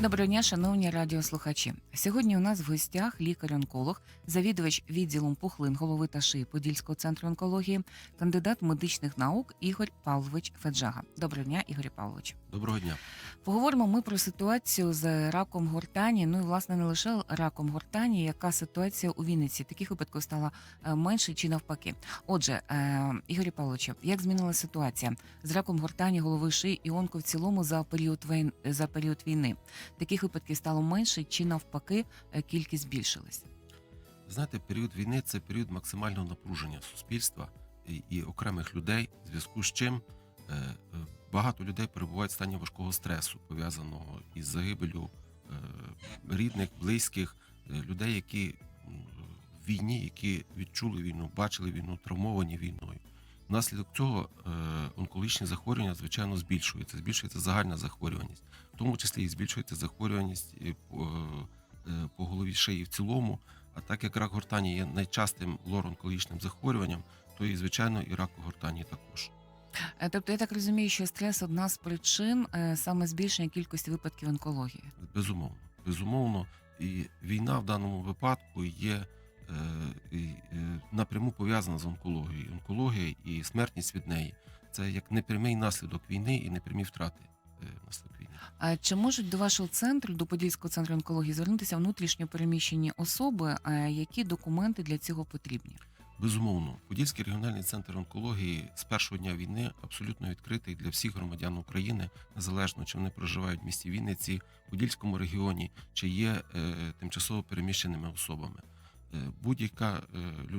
Доброго дня, шановні радіослухачі. Сьогодні у нас в гостях лікар-онколог, завідувач відділом пухлин голови та шиї Подільського центру онкології, кандидат медичних наук Ігор Павлович Феджага. Доброго дня, Ігорі Павлович. Доброго дня. Поговоримо ми про ситуацію з раком гортані. Ну і власне не лише раком гортані, яка ситуація у Вінниці. Таких випадків стало е, менше чи навпаки. Отже, е, Ігорі Павловичу, як змінилася ситуація з раком гортані, голови шиї і онко в цілому за період війн за період війни? Таких випадків стало менше чи навпаки е, кількість збільшилась? Знаєте, період війни це період максимального напруження суспільства і, і окремих людей, в зв'язку з чим е, е, багато людей перебувають в стані важкого стресу, пов'язаного із загибелю е, рідних, близьких, е, людей, які в війні, які відчули війну, бачили війну, травмовані війною. Внаслідок цього е, онкологічні захворювання, звичайно, збільшуються. Збільшується загальна захворюваність, в тому числі і збільшується захворюваність е, по, голові шиї в цілому. А так як рак гортані є найчастим лор-онкологічним захворюванням, то і звичайно і рак гортані також. Е, Тобто я так розумію, що стрес одна з причин е, саме збільшення кількості випадків онкології. Безумовно, безумовно, і війна в даному випадку є напряму пов'язана з онкологією. Онкологія і смертність від неї це як непрямий наслідок війни і непрямі втрати наслідок війни. Чи можуть до вашого центру, до Подільського центру онкології, звернутися внутрішньо переміщені особи? е, Які документи для цього потрібні? Безумовно, Подільський регіональний центр онкології з першого дня війни абсолютно відкритий для всіх громадян України, незалежно чи вони проживають в місті Вінниці, Подільському регіоні, чи є е, тимчасово переміщеними особами. Е, Будь-яка е,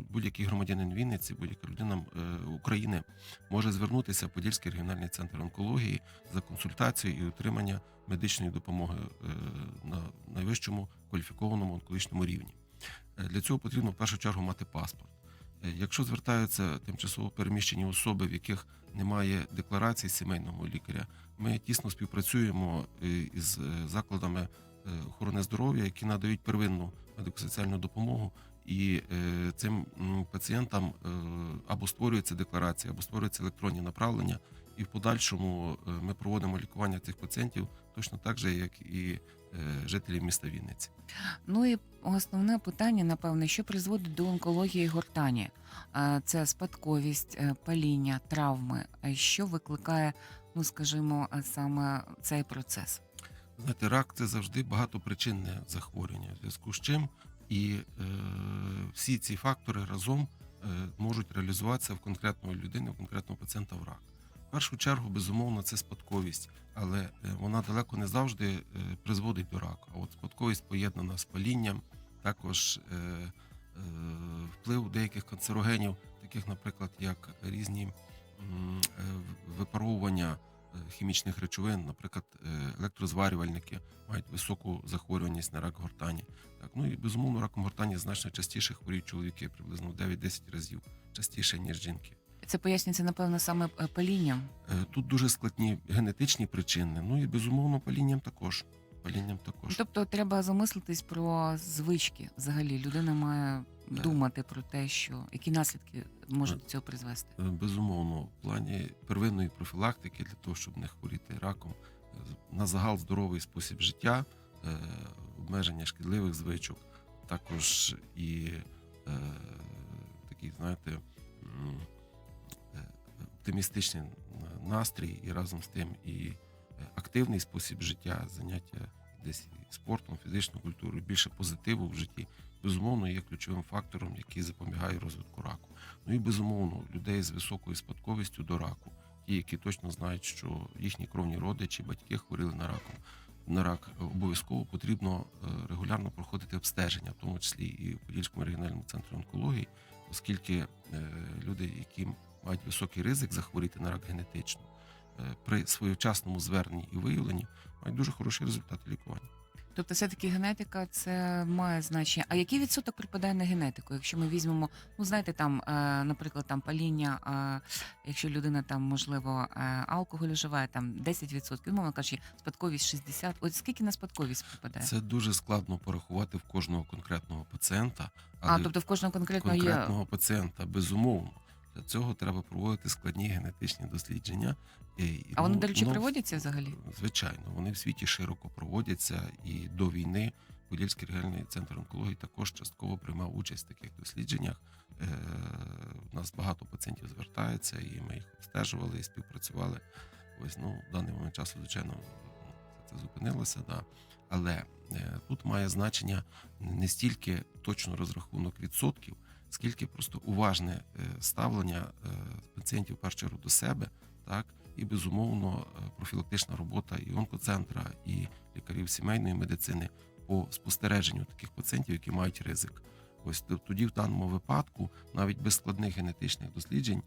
будь-який громадянин Вінниці, будь-яка людина е, України може звернутися в Подільський регіональний центр онкології за консультацією і отримання медичної допомоги на найвищому кваліфікованому онкологічному рівні. Для цього потрібно в першу чергу мати паспорт. Якщо звертаються тимчасово переміщені особи, в яких немає декларації сімейного лікаря, ми тісно співпрацюємо із закладами охорони здоров'я, які надають первинну медико-соціальну допомогу, і е, цим пацієнтам е, або створюється декларація, або створюються електронні направлення. І в подальшому е, ми проводимо лікування цих пацієнтів точно так же, як і е, жителів міста Вінниці. Ну і основне питання, напевне, що призводить до онкології гортані? Е, Це спадковість, е, паління, травми. Е, Що викликає, ну скажімо, е, саме цей процес? Знаєте, рак це завжди багатопричинне захворювання, в зв'язку з чим і е, всі ці фактори разом е, можуть реалізуватися в конкретної людини, в конкретного пацієнта в рак. В першу чергу, безумовно, це спадковість, але е, вона далеко не завжди е, призводить до раку. А от спадковість поєднана з палінням, також е, е, вплив деяких канцерогенів, таких, наприклад, як різні е, випаровування хімічних речовин, наприклад, е, електрозварювальники мають високу захворюваність на рак гортані. Так, ну і безумовно, раком гортані значно частіше хворіють чоловіки, приблизно в 9-10 разів частіше, ніж жінки. Це пояснюється, напевно, саме е, палінням. Е, Тут дуже складні генетичні причини. Ну і безумовно, палінням також. Палінням також. Тобто треба замислитись про звички. Взагалі людина має Так. думати про те, що які наслідки можуть до цього призвести. Е, Безумовно, в плані первинної профілактики для того, щоб не хворіти раком, е, на загал здоровий спосіб життя, е, обмеження шкідливих звичок, також і е, такий, знаєте, е, оптимістичний настрій, і разом з тим і е, активний спосіб життя, заняття десь спортом, фізичною культурою, більше позитиву в житті, безумовно, є ключовим фактором, який запобігає розвитку раку. Ну і безумовно, людей з високою спадковістю до раку, ті, які точно знають, що їхні кровні родичі, батьки хворіли на раком. На рак обов'язково потрібно е, регулярно проходити обстеження, в тому числі і в Подільському регіональному центрі онкології, оскільки е, люди, які мають високий ризик захворіти на рак генетично, е, при своєчасному зверненні і виявленні мають дуже хороші результати лікування. Тобто, все-таки генетика це має значення. А який відсоток припадає на генетику? Якщо ми візьмемо, ну знаєте, там, е, наприклад, там паління, е, якщо людина там, можливо, е, алкоголь вживає там 10%, мовно кажучи, спадковість 60%. От скільки на спадковість припадає? Це дуже складно порахувати в кожного конкретного пацієнта, а, але тобто в кожного конкретно є. пацієнта безумовно. Для цього треба проводити складні генетичні дослідження. А вони, ну, до речі, ну, проводяться взагалі? Звичайно, вони в світі широко проводяться, і до війни Подільський регіональний центр онкології також частково приймав участь в таких дослідженнях. Е, У нас багато пацієнтів звертаються, і ми їх обстежували і співпрацювали. Ось ну в даний момент часу, звичайно, це зупинилося, да. але е, тут має значення не стільки точно розрахунок відсотків, скільки просто уважне е, ставлення е, пацієнтів в першу чергу до себе, так і безумовно е, профілактична робота і онкоцентра, і лікарів сімейної медицини по спостереженню таких пацієнтів, які мають ризик. Ось тоді, в даному випадку, навіть без складних генетичних досліджень,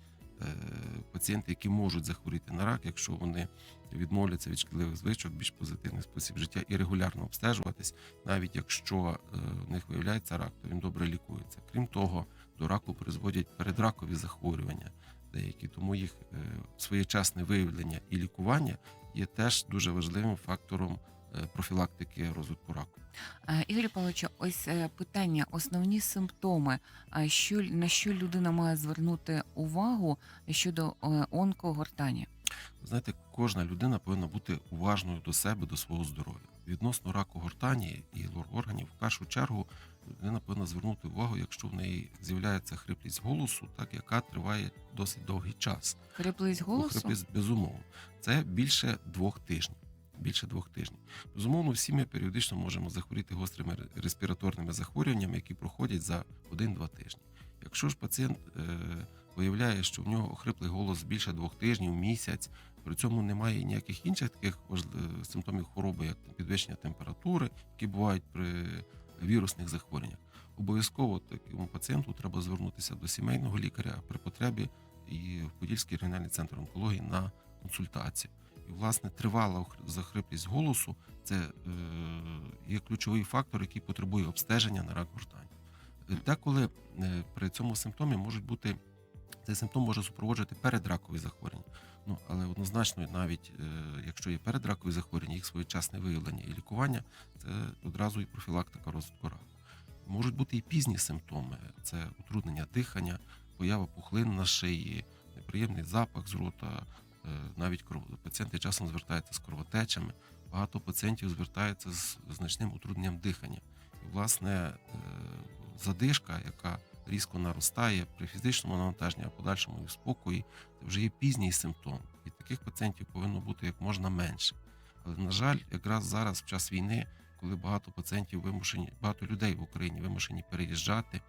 пацієнти, які можуть захворіти на рак, якщо вони відмовляться від шкідливих звичок, більш позитивний спосіб життя і регулярно обстежуватись, навіть якщо е, в них виявляється рак, то він добре лікується. Крім того, до раку призводять передракові захворювання деякі, тому їх е, своєчасне виявлення і лікування є теж дуже важливим фактором е, профілактики розвитку раку. Е, Ігорю Павловичу, ось е, питання, основні симптоми, що на що людина має звернути увагу щодо е, онкогортані? Знаєте, кожна людина повинна бути уважною до себе, до свого здоров'я. Відносно раку гортані і лор органів, в першу чергу людина повинна звернути увагу, якщо в неї з'являється хриплість голосу, так яка триває досить довгий час. Хриплість голосу? Хриплість, безумовно. Це більше двох тижнів. Більше двох тижнів. Безумовно, всі ми періодично можемо захворіти гострими респіраторними захворюваннями, які проходять за 1-2 тижні. Якщо ж пацієнт е, виявляє, що в нього охриплий голос більше двох тижнів, місяць, при цьому немає ніяких інших таких важли- симптомів хвороби, як підвищення температури, які бувають при вірусних захворюваннях. Обов'язково такому пацієнту треба звернутися до сімейного лікаря при потребі і в Подільський регіональний центр онкології на консультацію. І, власне, тривала захриплість голосу це е, є ключовий фактор, який потребує обстеження на рак гортані. Деколи е, при цьому симптомі можуть бути цей симптом може супроводжувати передракові захворювання. Ну але однозначно, навіть е, якщо є передракові захворювання, їх своєчасне виявлення і лікування, це одразу і профілактика розвитку раку. Можуть бути і пізні симптоми: це утруднення дихання, поява пухлин на шиї, неприємний запах з рота, навіть кров... пацієнти часом звертаються з кровотечами. Багато пацієнтів звертаються з значним утрудненням дихання. І, власне, е, задишка, яка різко наростає при фізичному навантаженні, а подальшому і в спокої, це вже є пізній симптом. І таких пацієнтів повинно бути як можна менше. Але, на жаль, якраз зараз, в час війни, коли багато пацієнтів вимушені, багато людей в Україні вимушені переїжджати, е,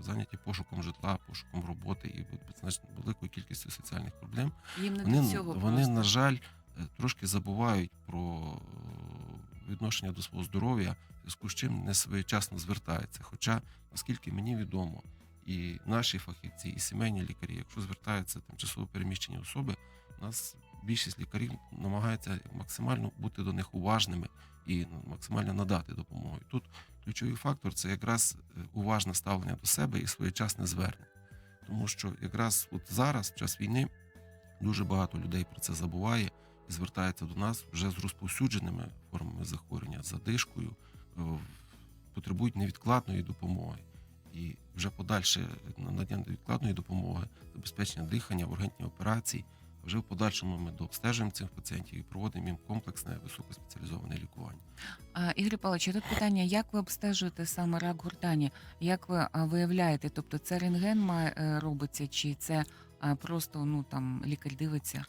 зайняті пошуком житла, пошуком роботи і значно великою кількістю соціальних проблем, Їм не вони, до цього вони просто. на жаль, е, трошки забувають про е, відношення до свого здоров'я, в зв'язку з чим не своєчасно звертаються. Хоча, наскільки мені відомо, і наші фахівці, і сімейні лікарі, якщо звертаються тимчасово переміщені особи, у нас більшість лікарів намагається максимально бути до них уважними і максимально надати допомогу. І тут ключовий фактор це якраз е, уважне ставлення до себе і своєчасне звернення. Тому що якраз от зараз, в час війни, дуже багато людей про це забуває і звертається до нас вже з розповсюдженими формами захворювання, задишкою, е, потребують невідкладної допомоги. І вже подальше надання невідкладної допомоги, забезпечення дихання, ургентні операції. Вже в подальшому ми дообстежуємо цих пацієнтів і проводимо їм комплексне високоспеціалізоване лікування. А, Ігор Павлович, тут питання: як ви обстежуєте саме рак гортані? Як ви виявляєте? Тобто це рентген має е, робиться, чи це просто ну там лікар дивиться?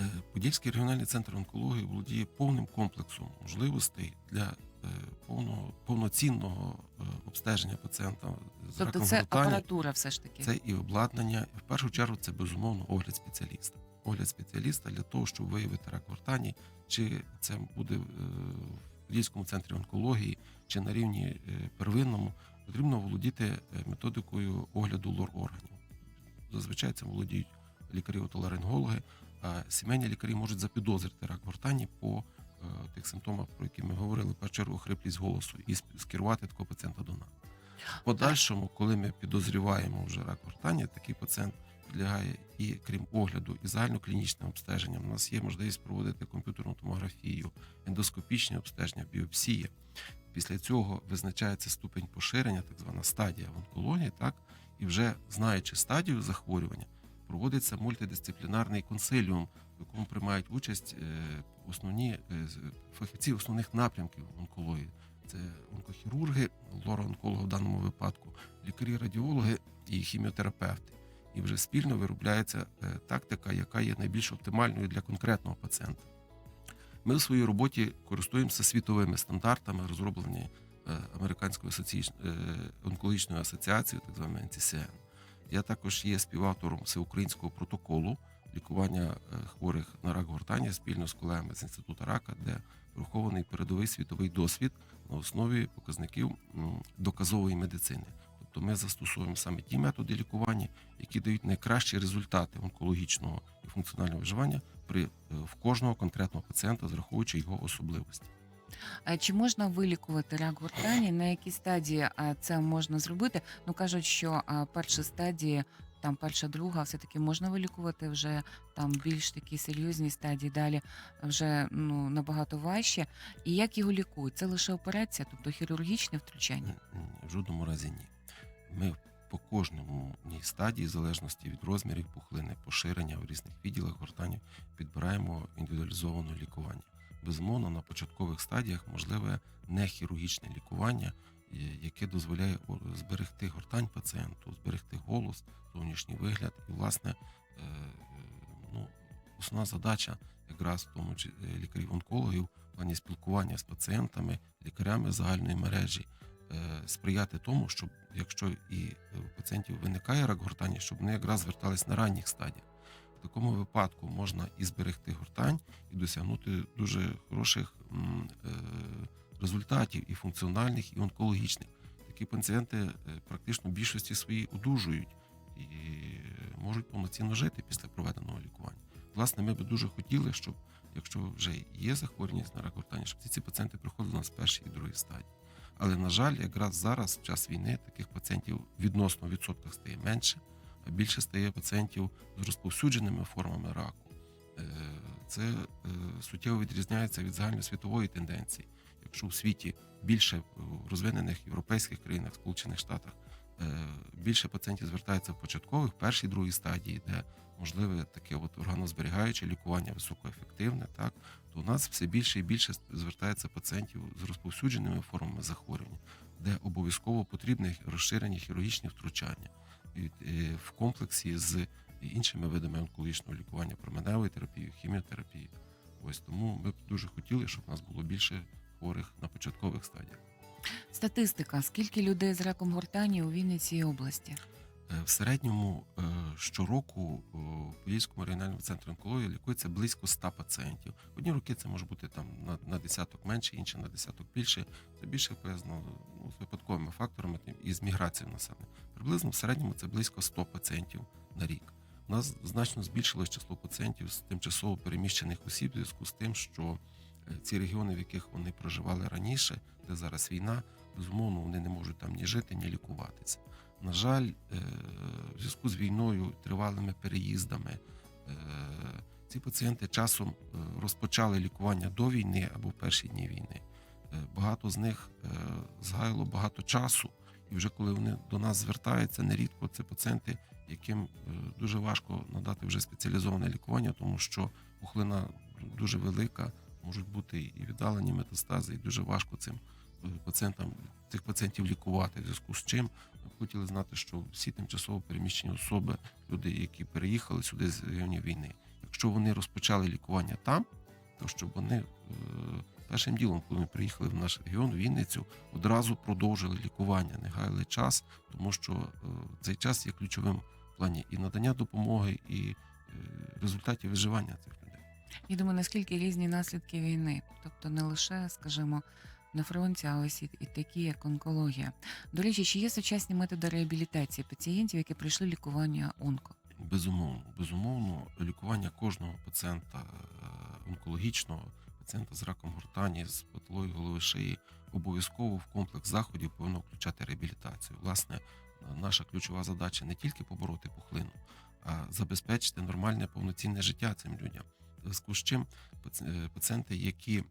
Е, Подільський регіональний центр онкології володіє повним комплексом можливостей для е, повного повноцінного обстеження пацієнта з Тобто раком це апаратура, все ж таки. Це і обладнання. В першу чергу це безумовно огляд спеціаліста. Огляд спеціаліста для того, щоб виявити рак гортані, чи це буде е, в Подільському центрі онкології, чи на рівні е, первинному, потрібно володіти е, методикою огляду лор органів. Зазвичай це володіють лікарі отоларингологи, а сімейні лікарі можуть запідозрити рак гортані по тих симптомах, про які ми говорили, в першу чергу хриплість голосу, і скерувати такого пацієнта до нас. В подальшому, коли ми підозріваємо вже рак гортані, такий пацієнт підлягає і крім огляду, і загальноклінічним обстеженням. У нас є можливість проводити комп'ютерну томографію, ендоскопічні обстеження, біопсії. Після цього визначається ступень поширення, так звана стадія в онкології, так і вже знаючи стадію захворювання, проводиться мультидисциплінарний консиліум, в якому приймають участь е, основні е, фахівці основних напрямків онкології. Це онкохірурги, лора-онкологи в даному випадку, лікарі-радіологи і хіміотерапевти. І вже спільно виробляється е, тактика, яка є найбільш оптимальною для конкретного пацієнта. Ми в своїй роботі користуємося світовими стандартами, розроблені е, Американською е, онкологічною асоціацією, так званою NCCN. Я також є співавтором всеукраїнського протоколу лікування хворих на рак гортані спільно з колегами з інституту рака, де врахований передовий світовий досвід на основі показників доказової медицини. Тобто ми застосовуємо саме ті методи лікування, які дають найкращі результати онкологічного і функціонального виживання при е, в кожного конкретного пацієнта, зраховуючи його особливості. Чи можна вилікувати рак гортані? На якій стадії це можна зробити? Ну кажуть, що а, перші стадії, там перша, друга, все таки можна вилікувати вже там більш такі серйозні стадії. Далі вже ну набагато важче. І як його лікують? Це лише операція, тобто хірургічне втручання. Ні, ні, В жодному разі ні. Ми по кожному стадії, в залежності від розмірів пухлини, поширення в різних відділах гортанів, підбираємо індивідуалізоване лікування. Безумовно, на початкових стадіях можливе нехірургічне лікування, е, яке дозволяє зберегти гортань пацієнту, зберегти голос, зовнішній вигляд. І, власне, е, ну, основна задача якраз тому е, лікарів-онкологів в плані спілкування з пацієнтами, лікарями загальної мережі, сприяти тому, щоб якщо і е, у пацієнтів виникає рак гортані, щоб вони якраз звертались на ранніх стадіях. В такому випадку можна і зберегти гортань, і досягнути дуже хороших е, результатів і функціональних, і онкологічних. Такі пацієнти е, практично в більшості своїй одужують і можуть повноцінно жити після проведеного лікування. Власне, ми би дуже хотіли, щоб якщо вже є захворюваність на рак гортані, щоб ці пацієнти приходили на з першої і другої стадії. Але на жаль, якраз зараз, в час війни, таких пацієнтів відносно в відсотках стає менше, а більше стає пацієнтів з розповсюдженими формами раку. Е, Це е, суттєво відрізняється від загальносвітової тенденції. Якщо в світі більше в розвинених європейських країнах, Сполучених Штатах, е, більше пацієнтів звертається в початкових, першій, другій стадії, де можливе таке от органозберігаюче лікування високоефективне, так то у нас все більше і більше звертається пацієнтів з розповсюдженими формами захворювання, де обов'язково потрібне розширення хірургічні втручання е, в комплексі з іншими видами онкологічного лікування, променевої терапії, хіміотерапії. Ось тому ми б дуже хотіли, щоб у нас було більше хворих на початкових стадіях. Статистика: скільки людей з раком гортані у Вінниці і області? Е, В середньому е, щороку е, в Подільському регіональному центрі онкології лікується близько 100 пацієнтів. Одні роки це може бути там на, на десяток менше, інші на десяток більше. Це більше пов'язано ну, з випадковими факторами і з міграцією населення. Приблизно в середньому це близько 100 пацієнтів на рік. У нас значно збільшилось число пацієнтів з тимчасово переміщених осіб в зв'язку з тим, що ці регіони, в яких вони проживали раніше, де зараз війна, безумовно, вони не можуть там ні жити, ні лікуватися. На жаль, е, в зв'язку з війною, тривалими переїздами, е, ці пацієнти часом е, розпочали лікування до війни або в перші дні війни. Багато з них згайло багато часу, і вже коли вони до нас звертаються, нерідко це пацієнти, яким дуже важко надати вже спеціалізоване лікування, тому що пухлина дуже велика, можуть бути і віддалені метастази, і дуже важко цим пацієнтам цих пацієнтів лікувати. В зв'язку з чим хотіли знати, що всі тимчасово переміщені особи, люди, які переїхали сюди з регіонів війни, якщо вони розпочали лікування там, то щоб вони е, першим ділом, коли ми приїхали в наш регіон, Вінницю, одразу продовжили лікування, не гаяли час, тому що е, цей час є ключовим в плані і надання допомоги, і е, результатів виживання цих людей. Я думаю, наскільки різні наслідки війни, тобто не лише, скажімо, на фронті, а ось і, такі, як онкологія. До речі, чи є сучасні методи реабілітації пацієнтів, які пройшли лікування онко? Безумовно, безумовно, лікування кожного пацієнта е, онкологічного пацієнта з раком гортані, з патологією голови шиї, обов'язково в комплекс заходів повинно включати реабілітацію. Власне, наша ключова задача не тільки побороти пухлину, а забезпечити нормальне повноцінне життя цим людям. Зв'язку з чим е, пацієнти, які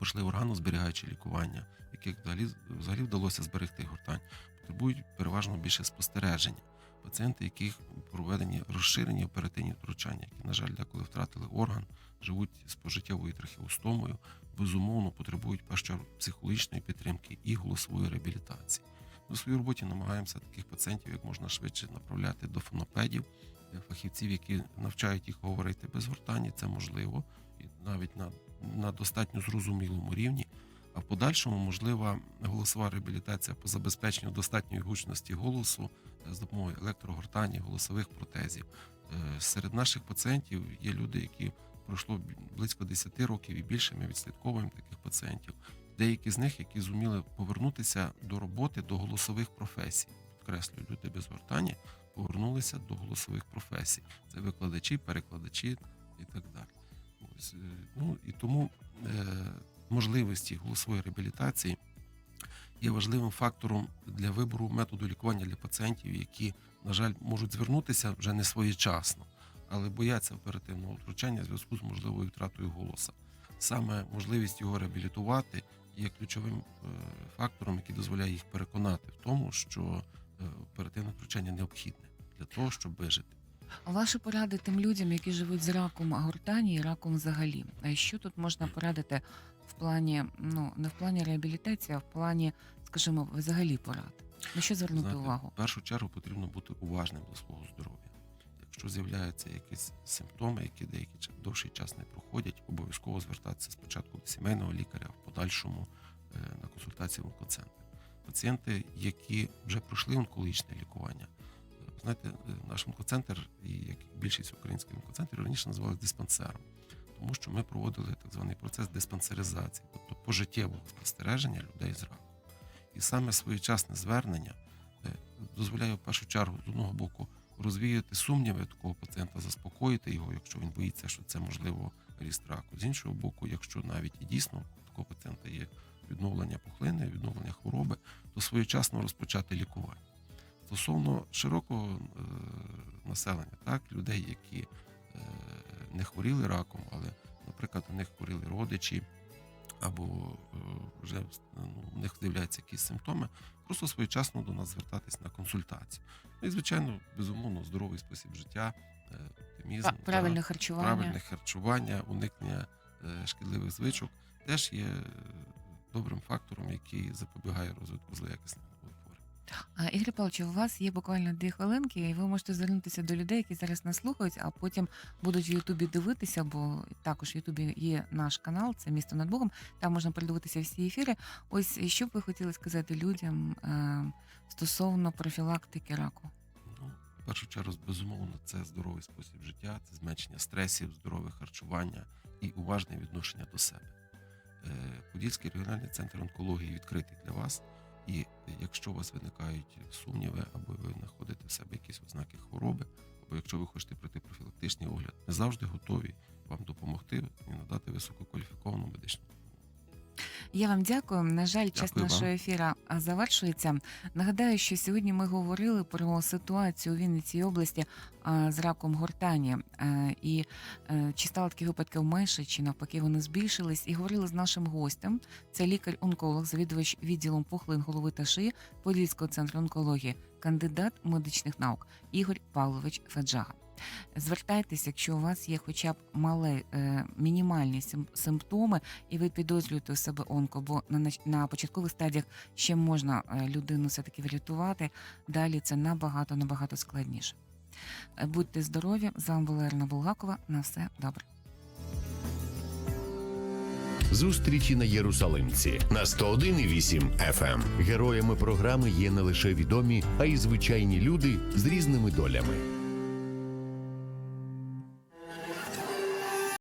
пройшли органозберігаюче лікування, яких взагалі, взагалі вдалося зберегти гортань, потребують переважно більше спостереження. Пацієнти, яких проведені розширені оперативні втручання, які, на жаль, деколи втратили орган, живуть з пожиттєвою трахеостомою, безумовно потребують першу психологічної підтримки і голосової реабілітації. У своїй роботі намагаємося таких пацієнтів як можна швидше направляти до фонопедів, е, фахівців, які навчають їх говорити без гортані, це можливо, і навіть на, на достатньо зрозумілому рівні. А в подальшому можлива голосова реабілітація по забезпеченню достатньої гучності голосу е, з допомогою електрогортані, голосових протезів. Е, Серед наших пацієнтів є люди, які пройшло близько 10 років і більше. Ми відслідковуємо таких пацієнтів. Деякі з них, які зуміли повернутися до роботи до голосових професій. Підкреслюю, люди без гортані повернулися до голосових професій. Це викладачі, перекладачі і так далі. Е, ну і тому е, можливості голосової реабілітації є важливим фактором для вибору методу лікування для пацієнтів, які, на жаль, можуть звернутися вже не своєчасно, але бояться оперативного втручання в зв'язку з можливою втратою голоса. Саме можливість його реабілітувати є ключовим е, фактором, який дозволяє їх переконати в тому, що оперативне втручання необхідне для того, щоб вижити. А Ваші поради тим людям, які живуть з раком гортані і раком взагалі. А Що тут можна порадити в плані, ну не в плані реабілітації, а в плані, скажімо, взагалі порад? На що звернути Знаєте, увагу? В першу чергу потрібно бути уважним до свого здоров'я. Якщо з'являються якісь симптоми, які деякий довший час не проходять, обов'язково звертатися спочатку до сімейного лікаря, а в подальшому е, на консультацію в онкоцентр. Пацієнти, які вже пройшли онкологічне лікування, знаєте, е, наш онкоцентр, і як більшість українських онкоцентрів раніше називали диспансером, тому що ми проводили так званий процес диспансеризації, тобто пожиттєвого спостереження людей з раком. І саме своєчасне звернення е, дозволяє в першу чергу з одного боку розвіяти сумніви такого пацієнта, заспокоїти його, якщо він боїться, що це можливо ріст раку. З іншого боку, якщо навіть і дійсно у такого пацієнта є відновлення пухлини, відновлення хвороби, то своєчасно розпочати лікування. Стосовно широкого е, населення, так, людей, які е, не хворіли раком, але, наприклад, у них хворіли родичі, або е, вже ну, в них з'являються якісь симптоми, просто своєчасно до нас звертатись на консультацію. Ну і звичайно, безумовно, здоровий спосіб життя, оптимізм, Пра- Правильне да, харчування. правильне харчування, уникнення е, шкідливих звичок теж є добрим фактором, який запобігає розвитку злоякісних. А, Ігор Павлович, у вас є буквально дві хвилинки, і ви можете звернутися до людей, які зараз нас слухають, а потім будуть в Ютубі дивитися, бо також в Ютубі є наш канал, це місто над Богом. Там можна передивитися всі ефіри. Ось що б ви хотіли сказати людям е, стосовно профілактики раку? Ну, в першу чергу, безумовно, це здоровий спосіб життя, це зменшення стресів, здорове харчування і уважне відношення до себе. Е, Подільський регіональний центр онкології відкритий для вас. І якщо у вас виникають сумніви, або ви знаходите в себе якісь ознаки хвороби, або якщо ви хочете пройти профілактичний огляд, ми завжди готові вам допомогти і надати висококваліфіковану медичну. Я вам дякую. На жаль, час Дякую вам. нашого ефіра завершується. Нагадаю, що сьогодні ми говорили про ситуацію у Вінницькій області а, з раком гортані. Е, І е, чи стало таких випадків менше, чи навпаки вони збільшились. І говорили з нашим гостем. Це лікар-онколог, завідувач відділом пухлин голови та шиї Подільського центру онкології, кандидат медичних наук Ігор Павлович Феджага. Звертайтеся, якщо у вас є хоча б мале, е, мінімальні сим- симптоми, і ви підозрюєте у себе онко, бо на, початкових стадіях ще можна е, людину все-таки врятувати. Далі це набагато набагато складніше. Е, Будьте здорові! З вами була Ірина Булгакова. На все добре. Зустрічі на Єрусалимці на 101,8 FM. Героями програми є не лише відомі, а й звичайні люди з різними долями.